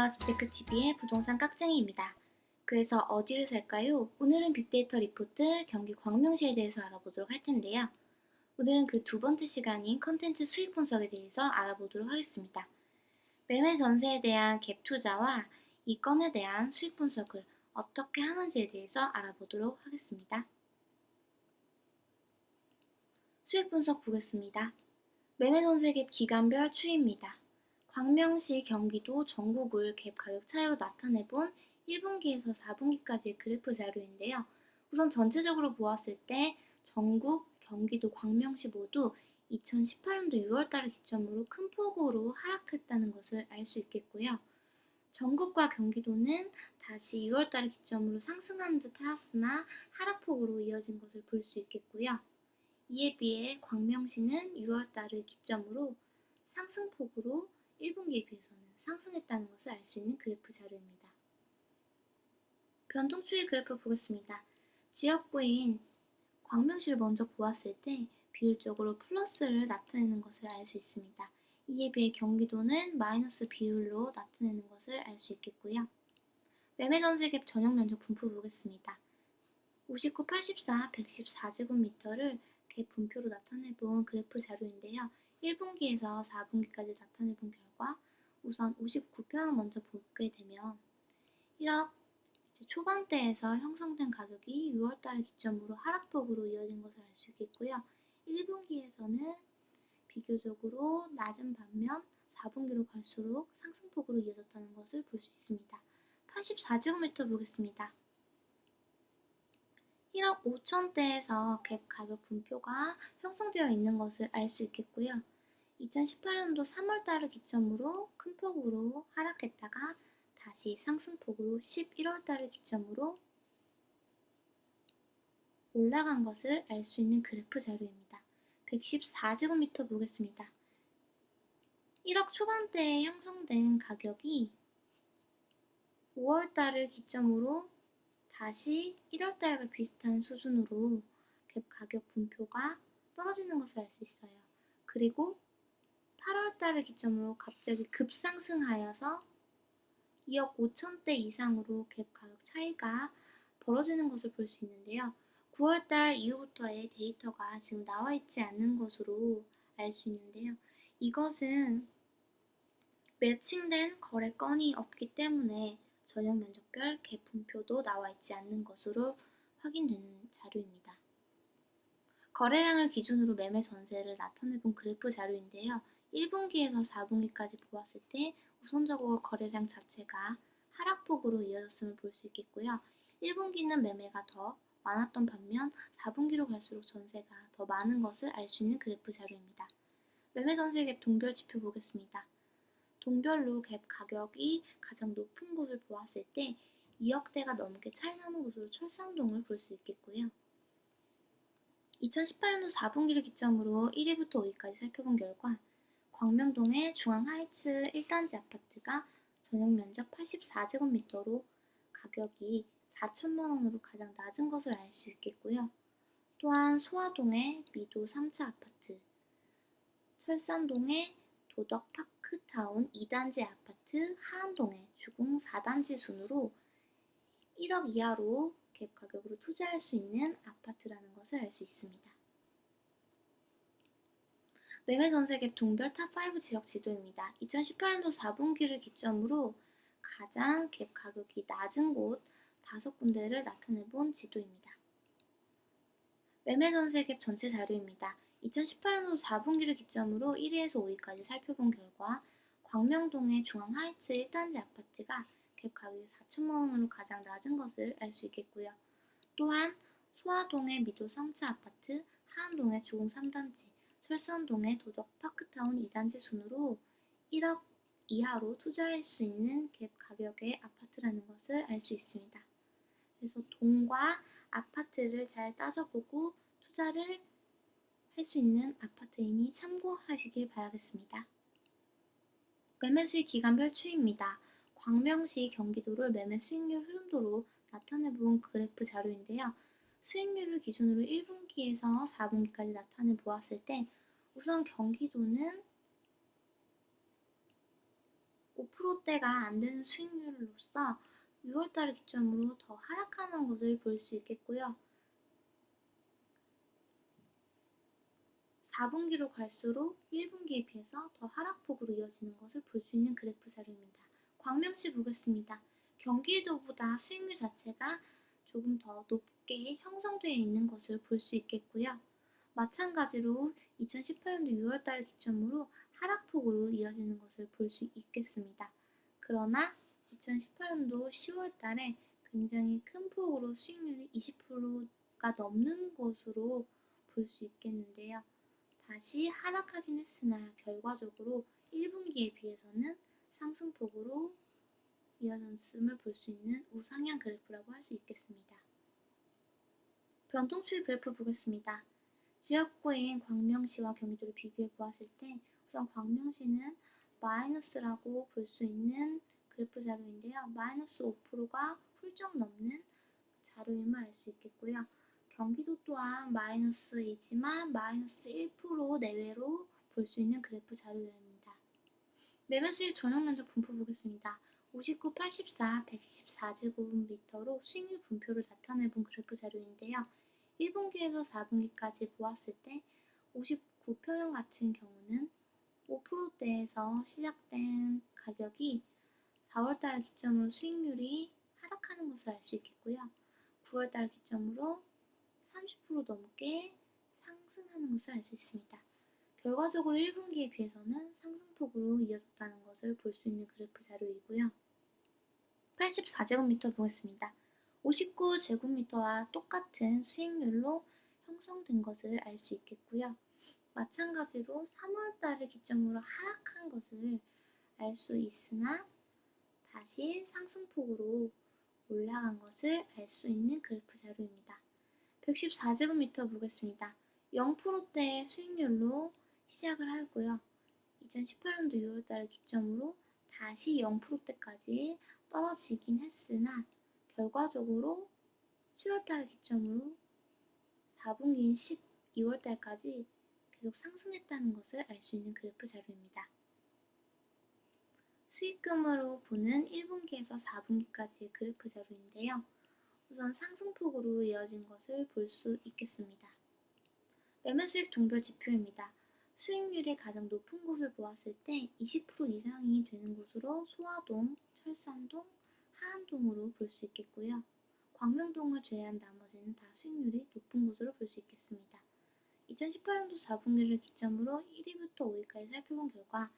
안녕하세요. 집테크TV의 부동산 깍쟁이입니다. 그래서 어디를 살까요? 오늘은 빅데이터 리포트 경기 광명시에 대해서 알아보도록 할 텐데요. 오늘은 그 두 번째 시간인 컨텐츠 수익 분석에 대해서 알아보도록 하겠습니다. 매매 전세에 대한 갭 투자와 이 건에 대한 수익 분석을 어떻게 하는지에 대해서 알아보도록 하겠습니다. 수익 분석 보겠습니다. 매매 전세 갭 기간별 추이입니다. 광명시, 경기도, 전국을 갭 가격 차이로 나타내본 1분기에서 4분기까지의 그래프 자료인데요. 우선 전체적으로 보았을 때 전국, 경기도, 광명시 모두 2018년도 6월달을 기점으로 큰 폭으로 하락했다는 것을 알 수 있겠고요. 전국과 경기도는 다시 6월달을 기점으로 상승하는 듯 하였으나 하락폭으로 이어진 것을 볼 수 있겠고요. 이에 비해 광명시는 6월달을 기점으로 상승폭으로 1분기에 비해서는 상승했다는 것을 알 수 있는 그래프 자료입니다. 변동 추이 그래프 보겠습니다. 지역구인 광명시를 먼저 보았을 때 비율적으로 플러스를 나타내는 것을 알 수 있습니다. 이에 비해 경기도는 마이너스 비율로 나타내는 것을 알 수 있겠고요. 매매 전세 갭 전용 면적 분포 보겠습니다. 59, 84, 114제곱미터를 갭 분표로 나타내본 그래프 자료인데요. 1분기에서 4분기까지 나타내본 결과 우선 59평을 먼저 보게 되면 1억 초반대에서 형성된 가격이 6월달을 기점으로 하락폭으로 이어진 것을 알 수 있겠고요. 1분기에서는 비교적으로 낮은 반면 4분기로 갈수록 상승폭으로 이어졌다는 것을 볼 수 있습니다. 84제곱미터 보겠습니다. 1억 5천대에서 갭 가격 분표가 형성되어 있는 것을 알 수 있겠고요. 2018년도 3월달을 기점으로 큰 폭으로 하락했다가 다시 상승폭으로 11월달을 기점으로 올라간 것을 알 수 있는 그래프 자료입니다. 114제곱미터 보겠습니다. 1억 초반대에 형성된 가격이 5월달을 기점으로 다시 1월달과 비슷한 수준으로 갭 가격 분표가 떨어지는 것을 알 수 있어요. 그리고 8월달을 기점으로 갑자기 급상승하여서 2억 5천대 이상으로 갭 가격 차이가 벌어지는 것을 볼 수 있는데요. 9월달 이후부터의 데이터가 지금 나와 있지 않는 것으로 알 수 있는데요. 이것은 매칭된 거래 건이 없기 때문에 전용 면적별 갭 분표도 나와 있지 않는 것으로 확인되는 자료입니다. 거래량을 기준으로 매매 전세를 나타내본 그래프 자료인데요. 1분기에서 4분기까지 보았을 때 우선적으로 거래량 자체가 하락폭으로 이어졌음을 볼 수 있겠고요. 1분기는 매매가 더 많았던 반면 4분기로 갈수록 전세가 더 많은 것을 알 수 있는 그래프 자료입니다. 매매 전세 갭 동별 지표 보겠습니다. 동별로 갭 가격이 가장 높은 곳을 보았을 때 2억대가 넘게 차이 나는 곳으로 철산동을 볼 수 있겠고요. 2018년도 4분기를 기점으로 1위부터 5위까지 살펴본 결과 광명동의 중앙하이츠 1단지 아파트가 전용 면적 84제곱미터로 가격이 4천만 원으로 가장 낮은 것을 알 수 있겠고요. 또한 소화동의 미도 3차 아파트, 철산동의 도덕 파크타운 2단지 아파트, 하안동의 주공 4단지 순으로 1억 이하로 갭 가격으로 투자할 수 있는 아파트라는 것을 알 수 있습니다. 매매 전세 갭 동별 탑5 지역 지도입니다. 2018년도 4분기를 기점으로 가장 갭 가격이 낮은 곳 다섯 군데를 나타내본 지도입니다. 매매 전세 갭 전체 자료입니다. 2018년도 4분기를 기점으로 1위에서 5위까지 살펴본 결과 광명동의 중앙 하이츠 1단지 아파트가 갭 가격이 4천만 원으로 가장 낮은 것을 알 수 있겠고요. 또한 소화동의 미도 3차 아파트, 하안동의 주공 3단지, 철산동의 도덕 파크타운 2단지 순으로 1억 이하로 투자할 수 있는 갭 가격의 아파트라는 것을 알 수 있습니다. 그래서 동과 아파트를 잘 따져보고 투자를 할 수 있는 아파트이니 참고하시길 바라겠습니다. 매매 수익 기간별 추이입니다. 광명시 경기도를 매매 수익률 흐름도로 나타내본 그래프 자료인데요. 수익률을 기준으로 1분기에서 4분기까지 나타내 보았을 때 우선 경기도는 5%대가 안 되는 수익률로서 6월달을 기점으로 더 하락하는 것을 볼 수 있겠고요. 4분기로 갈수록 1분기에 비해서 더 하락폭으로 이어지는 것을 볼 수 있는 그래프 자료입니다. 광명시 보겠습니다. 경기도보다 수익률 자체가 조금 더 높게 형성되어 있는 것을 볼 수 있겠고요. 마찬가지로 2018년도 6월달을 기점으로 하락폭으로 이어지는 것을 볼 수 있겠습니다. 그러나 2018년도 10월달에 굉장히 큰 폭으로 수익률이 20%가 넘는 것으로 볼 수 있겠는데요. 다시 하락하긴 했으나 결과적으로 1분기에 비해서는 상승폭으로 이어졌음을 볼 수 있는 우상향 그래프라고 할 수 있겠습니다. 변동추이 그래프 보겠습니다. 지역구인 광명시와 경기도를 비교해 보았을 때 우선 광명시는 마이너스라고 볼 수 있는 그래프 자료인데요. 마이너스 5%가 훌쩍 넘는 자료임을 알 수 있겠고요. 경기도 또한 마이너스이지만 마이너스 1% 내외로 볼 수 있는 그래프 자료입니다. 매매 수익 전용 면적 분포 보겠습니다. 59, 84, 114제곱미터로 수익률 분표를 나타내 본 그래프 자료인데요. 1분기에서 4분기까지 보았을 때 59평형 같은 경우는 5%대에서 시작된 가격이 4월달 기점으로 수익률이 하락하는 것을 알 수 있겠고요. 9월달 기점으로 30% 넘게 상승하는 것을 알 수 있습니다. 결과적으로 1분기에 비해서는 상승폭으로 이어졌다는 것을 볼 수 있는 그래프 자료이고요. 84제곱미터 보겠습니다. 59제곱미터와 똑같은 수익률로 형성된 것을 알 수 있겠고요. 마찬가지로 3월달을 기점으로 하락한 것을 알 수 있으나 다시 상승폭으로 올라간 것을 알 수 있는 그래프 자료입니다. 114제곱미터 보겠습니다. 0%대의 수익률로 시작을 하였고요. 2018년도 6월달을 기점으로 다시 0%대까지 떨어지긴 했으나 결과적으로 7월달을 기점으로 4분기인 12월달까지 계속 상승했다는 것을 알 수 있는 그래프 자료입니다. 수익금으로 보는 1분기에서 4분기까지의 그래프 자료인데요. 우선 상승폭으로 이어진 것을 볼 수 있겠습니다. 매매 수익 동별 지표입니다. 수익률이 가장 높은 곳을 보았을 때 20% 이상이 되는 곳으로 소화동, 철산동, 하안동으로 볼 수 있겠고요. 광명동을 제외한 나머지는 다 수익률이 높은 곳으로 볼 수 있겠습니다. 2018년도 4분기를 기점으로 1위부터 5위까지 살펴본 결과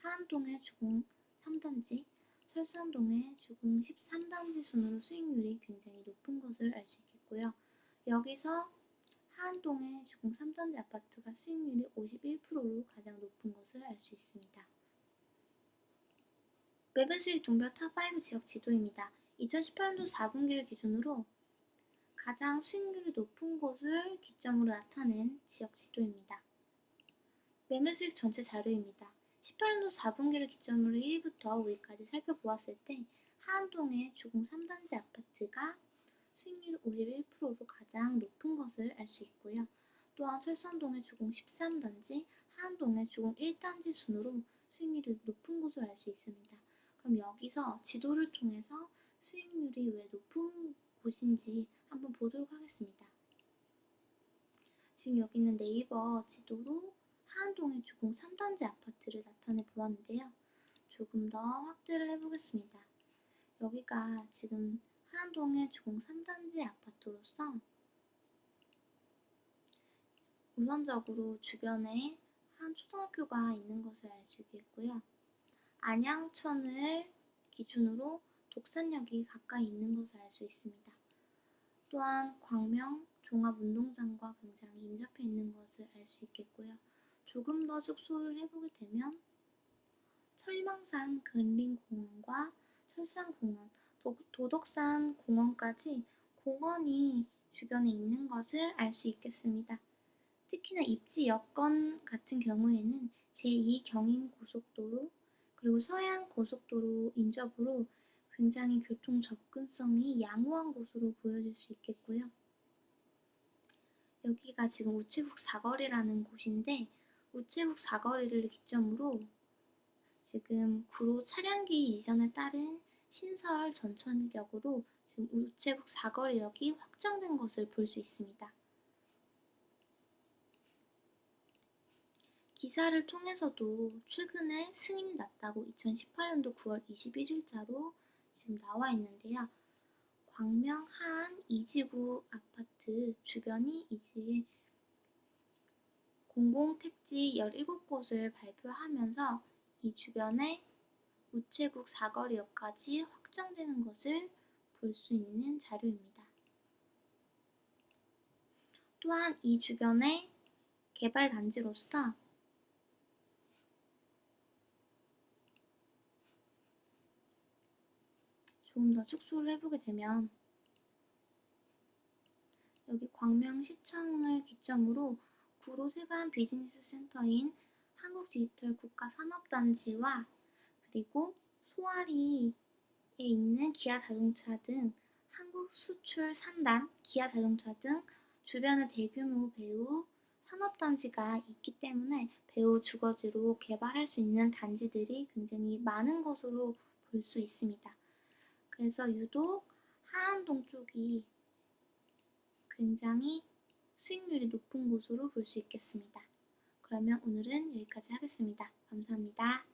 하안동의 주공 3단지, 철산동의 주공 13단지 순으로 수익률이 굉장히 높은 것을 알 수 있겠고요. 여기서 하안동의 주공 3단지 아파트가 수익률이 51%로 가장 높은 것을 알 수 있습니다. 매매 수익 동별 탑5 지역 지도입니다. 2018년도 4분기를 기준으로 가장 수익률이 높은 곳을 기점으로 나타낸 지역 지도입니다. 매매 수익 전체 자료입니다. 18년도 4분기를 기점으로 1위부터 5위까지 살펴보았을 때 하안동의 주공 3단지 아파트가 수익률 51%로 가장 높은 것을 알 수 있고요. 또한 철산동의 주공 13단지, 하안동의 주공 1단지 순으로 수익률이 높은 곳을 알 수 있습니다. 그럼 여기서 지도를 통해서 수익률이 왜 높은 곳인지 한번 보도록 하겠습니다. 지금 여기 있는 네이버 지도로 하안동의 주공 3단지 아파트를 나타내 보았는데요. 조금 더 확대를 해보겠습니다. 여기가 지금 하안동의 주공 3단지 아파트로서 우선적으로 주변에 한 초등학교가 있는 것을 알 수 있겠고요. 안양천을 기준으로 독산역이 가까이 있는 것을 알 수 있습니다. 또한 광명 종합운동장과 굉장히 인접해 있는 것을 알 수 있겠고요. 조금 더 축소를 해보게 되면 철망산 근린공원과 철산공원, 도, 도덕산 공원까지 공원이 주변에 있는 것을 알 수 있겠습니다. 특히나 입지 여건 같은 경우에는 제2경인 고속도로 그리고 서해안 고속도로 인접으로 굉장히 교통 접근성이 양호한 곳으로 보여질 수 있겠고요. 여기가 지금 우체국 사거리라는 곳인데 우체국 사거리를 기점으로 지금 구로 차량기 이전에 따른 신설 전천역으로 지금 우체국 사거리역이 확정된 것을 볼 수 있습니다. 기사를 통해서도 최근에 승인이 났다고 2018년도 9월 21일자로 지금 나와 있는데요. 광명 하안 이지구 아파트 주변이 이제 공공택지 17곳을 발표하면서 이 주변에 우체국 사거리역까지 확정되는 것을 볼 수 있는 자료입니다. 또한 이 주변의 개발 단지로서 조금 더 축소를 해보게 되면 여기 광명시청을 기점으로 구로 세관 비즈니스 센터인 한국 디지털 국가 산업단지와 그리고 소아리에 있는 기아 자동차 등 한국 수출 산단, 기아 자동차 등 주변에 대규모 배우 산업단지가 있기 때문에 배우 주거지로 개발할 수 있는 단지들이 굉장히 많은 것으로 볼 수 있습니다. 그래서 유독 하안동 쪽이 굉장히 수익률이 높은 곳으로 볼 수 있겠습니다. 그러면 오늘은 여기까지 하겠습니다. 감사합니다.